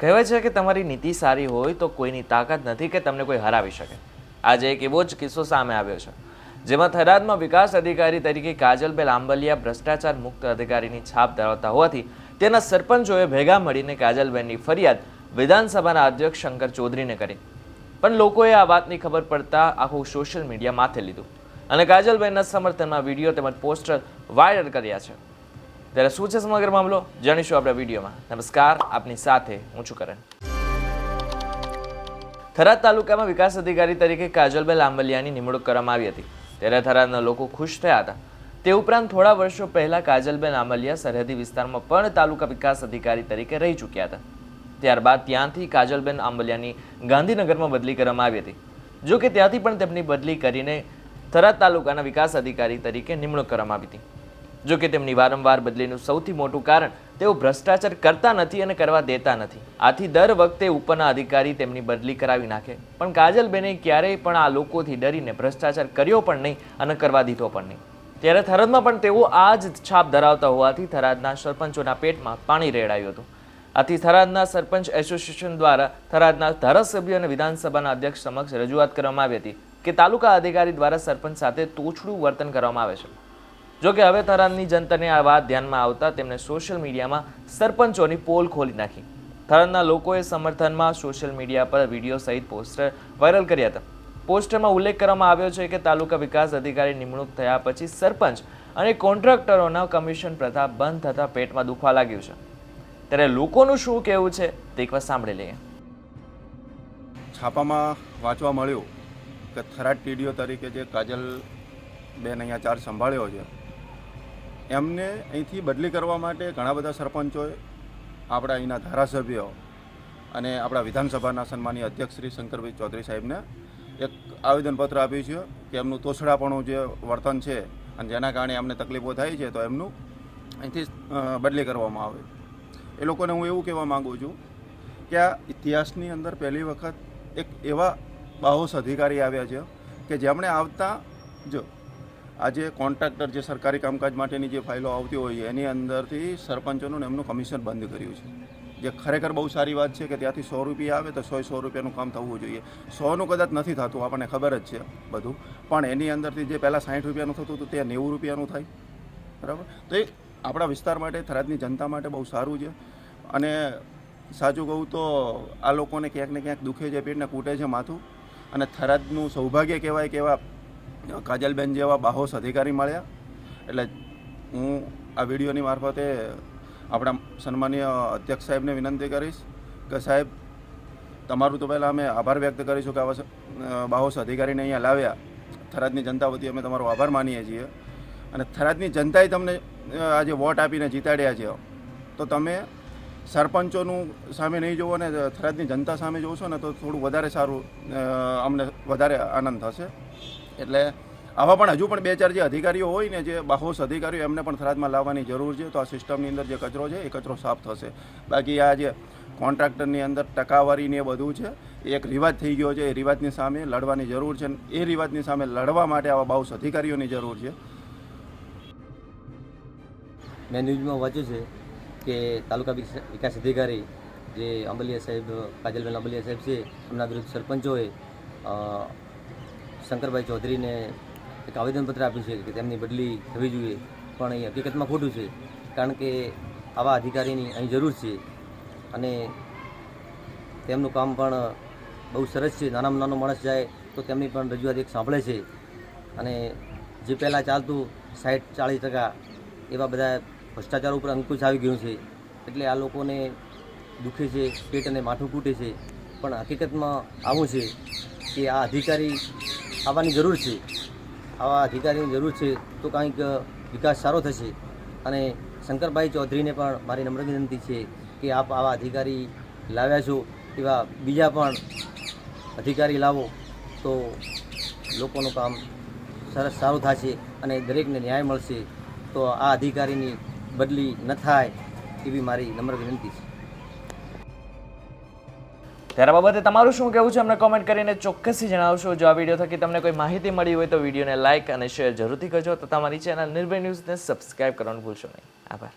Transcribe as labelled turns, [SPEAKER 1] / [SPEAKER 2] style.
[SPEAKER 1] કહેવાય છે કે તમારી નીતિ સારી હોય તો કોઈની તાકાત નથી કે તમને કોઈ હરાવી શકે. આજે એક એવો જ કિસ્સો સામે આવ્યો છે, જેમાં થરાદમાં વિકાસ અધિકારી તરીકે કાજલબેન આંબલિયા ભ્રષ્ટાચાર મુક્ત અધિકારીની છાપ ધરાવતા હોવાથી તેના સરપંચોએ ભેગા મળીને કાજલબેનની ફરિયાદ વિધાનસભાના અધ્યક્ષ શંકર ચૌધરીને કરી. પણ લોકોએ આ વાતની ખબર પડતા આખું સોશિયલ મીડિયા માથે લીધું અને કાજલબેનના સમર્થનમાં વીડિયો તેમજ પોસ્ટર વાયરલ કર્યા છે. ત્યારે શું છે સમગ્ર મામલો? જાણીશું આપણા વિડીયોમાં. નમસ્કાર, આપની સાથે હું છું કરણ. થરાદ તાલુકામાં વિકાસ અધિકારી તરીકે કાજલબેન આંબલિયાની નિમણૂક કરવામાં આવી હતી. ત્યારે થરાદના લોકો ખુશ થયા હતા. તે ઉપરાંત થોડા વર્ષો પહેલાં કાજલબેન આંબલિયા સરહદી વિસ્તારમાં પણ તાલુકા વિકાસ અધિકારી તરીકે રહી ચૂક્યા હતા. ત્યારબાદ ત્યાંથી કાજલબેન આંબલિયાની ગાંધીનગરમાં બદલી કરવામાં આવી હતી. જો કે ત્યાંથી પણ તેમની બદલી કરીને થરાદ તાલુકાના વિકાસ અધિકારી તરીકે નિમણૂક કરવામાં આવી હતી. જો કે તેમની વારંવાર બદલીનું સૌથી મોટું કારણ તેઓ ભ્રષ્ટાચાર કરતા નથી અને કરવા દેતા નથી. આથી દર વખતે ઉપરના અધિકારી તેમની બદલી કરાવી નાખે. પણ કાજલબેને ક્યારેય પણ આ લોકોથી ડરીને ભ્રષ્ટાચાર કર્યો પણ નહીં અને કરવા દીધો પણ નહીં. ત્યારે થરાદમાં પણ તેઓ આ જ છાપ ધરાવતા હોવાથી થરાદના સરપંચોના પેટમાં પાણી રેડાયું હતું. આથી થરાદના સરપંચ એસોસિએશન દ્વારા થરાદના ધારાસભ્ય અને વિધાનસભાના અધ્યક્ષ સમક્ષ રજૂઆત કરવામાં આવી હતી કે તાલુકા અધિકારી દ્વારા સરપંચ સાથે તોછડું વર્તન કરવામાં આવે છે. જો કે હવે થરાદની જનતાને આ વાત ધ્યાનમાં આવતા તેમણે સોશિયલ મીડિયામાં સરપંચોની પોલ ખોલી નાખી. થરાદના લોકોએ સમર્થનમાં સોશિયલ મીડિયા પર વીડિયો સહિત પોસ્ટર વાયરલ કર્યા હતા. પોસ્ટરમાં ઉલ્લેખ કરવામાં આવ્યો છે કે તાલુકા વિકાસ અધિકારી નિમણૂક થયા પછી સરપંચ અને કોન્ટ્રાક્ટરોના કમિશન પ્રથા બંધ થતાં પેટમાં દુખવા લાગ્યું છે. ત્યારે લોકોનું શું કહેવું છે તે એકવાર સાંભળી લઈએ.
[SPEAKER 2] છાપામાં વાંચવા મળ્યું કે થરાદ ટીડીઓ તરીકે જે કાજલ બેન અહીંયા ચાર્જ સંભાળ્યો છે એમને અહીંથી બદલી કરવા માટે ઘણા બધા સરપંચોએ આપણા અહીંના ધારાસભ્યો અને આપણા વિધાનસભાના સન્માનીય અધ્યક્ષ શ્રી શંકરભાઈ ચૌધરી સાહેબને એક આવેદનપત્ર આપ્યું છે કે એમનું તોછડાપણું જે વર્તન છે અને જેના કારણે એમને તકલીફો થાય છે, તો એમનું અહીંથી બદલી કરવામાં આવે. એ લોકોને હું એવું કહેવા માગું છું કે આ ઇતિહાસની અંદર પહેલી વખત એક એવા બાહોશ અધિકારી આવ્યા છે કે જેમણે આવતા, જો આજે કોન્ટ્રાક્ટર જે સરકારી કામકાજ માટેની જે ફાઇલો આવતી હોય, એની અંદરથી સરપંચોનું એમનું કમિશન બંધ કર્યું છે. જે ખરેખર બહુ સારી વાત છે કે ત્યાંથી સો રૂપિયા આવે તો સો સો રૂપિયાનું કામ થવું જોઈએ. સોનું કદાચ નથી થતું, આપણને ખબર જ છે બધું. પણ એની અંદરથી જે પહેલાં સાઠ રૂપિયાનું થતું હતું તે નેવું રૂપિયાનું થાય. બરાબર? તો એ આપણા વિસ્તાર માટે, થરાદની જનતા માટે બહુ સારું છે. અને સાચું કહું તો આ લોકોને ક્યાંક ને ક્યાંક દુખે છે પેટને કૂટે છે માથું. અને થરાદનું સૌભાગ્ય કહેવાય કે એવા કાજલબેન જેવા બાહોશ અધિકારી મળ્યા. એટલે હું આ વિડીયોની મારફતે આપણા સન્માનીય અધ્યક્ષ સાહેબને વિનંતી કરીશ કે સાહેબ, તમારું તો પહેલાં અમે આભાર વ્યક્ત કરીશું કે આવા બાહોશ અધિકારીને અહીંયા લાવ્યા. થરાદની જનતા વતી અમે તમારો આભાર માનીએ છીએ. અને થરાદની જનતાએ તમને આજે વોટ આપીને જીતાડ્યા છે, તો તમે સરપંચોનું સામે નહીં જોવો ને થરાદની જનતા સામે જોશો ને તો થોડું વધારે સારું અમને વધારે આનંદ થશે. એટલે આવા પણ હજુ પણ બે ચાર જે અધિકારીઓ હોય ને જે બાહોશ અધિકારીઓ, એમને પણ થરાદમાં લાવવાની જરૂર છે. તો આ સિસ્ટમની અંદર જે કચરો છે, એ કચરો સાફ થશે. બાકી આ જે કોન્ટ્રાક્ટરની અંદર ટકાવારી ને એ બધું છે, એ એક રિવાજ થઈ ગયો છે. એ રિવાજની સામે લડવાની જરૂર છે એ રિવાજની સામે લડવા માટે આવા બાહોશ અધિકારીઓની જરૂર છે.
[SPEAKER 3] મેં ન્યૂઝમાં વાંચ્યું છે કે તાલુકા વિકાસ- અધિકારી જે અંબલિયા સાહેબ, કાજલબેન અંબલિયા સાહેબ છે, એમના વિરુદ્ધ સરપંચોએ શંકરભાઈ ચૌધરીને એક આવેદનપત્ર આપ્યું છે કે તેમની બદલી થવી જોઈએ, પણ એ હકીકતમાં ખોટું છે, કારણ કે આવા અધિકારીની અહીં જરૂર છે અને તેમનું કામ પણ બહુ સરસ છે. નાનામાં નાનો માણસ જાય તો તેમની પણ રજૂઆત એક સાંભળે છે અને જે પહેલાં ચાલતું સાઠ ચાળીસ ટકા એવા બધા ભ્રષ્ટાચાર ઉપર અંકુશ આવી ગયું છે, એટલે આ લોકોને દુખે છે પેટ અને માથું કૂટે છે, પણ હકીકતમાં આવું છે કે આ અધિકારી આવવાની જરૂર છે. આવા અધિકારીની જરૂર છે તો કાંઈક વિકાસ સારો થશે. અને શંકરભાઈ ચૌધરીને પણ મારી નમ્ર વિનંતી છે કે આપ આવા અધિકારી લાવ્યા છો, એવા બીજા પણ અધિકારી લાવો તો લોકોનું કામ સરસ સારું થશે અને દરેકને ન્યાય મળશે. તો આ અધિકારીની બદલી ન થાય એવી મારી નમ્ર વિનંતી છે.
[SPEAKER 1] ત્યારે બાબતે તમારું શું કહેવું છે? અમને કોમેન્ટ કરીને ચોક્કસથી જણાવશો. જો આ વીડિયો થકી તમને કોઈ માહિતી મળી હોય તો વિડીયોને લાઇક અને શેર જરૂરથી કરજો. તો તમારી ચેનલ નિર્ભય ન્યૂઝને સબસ્ક્રાઇબ કરવાનું ભૂલશો નહીં. આભાર.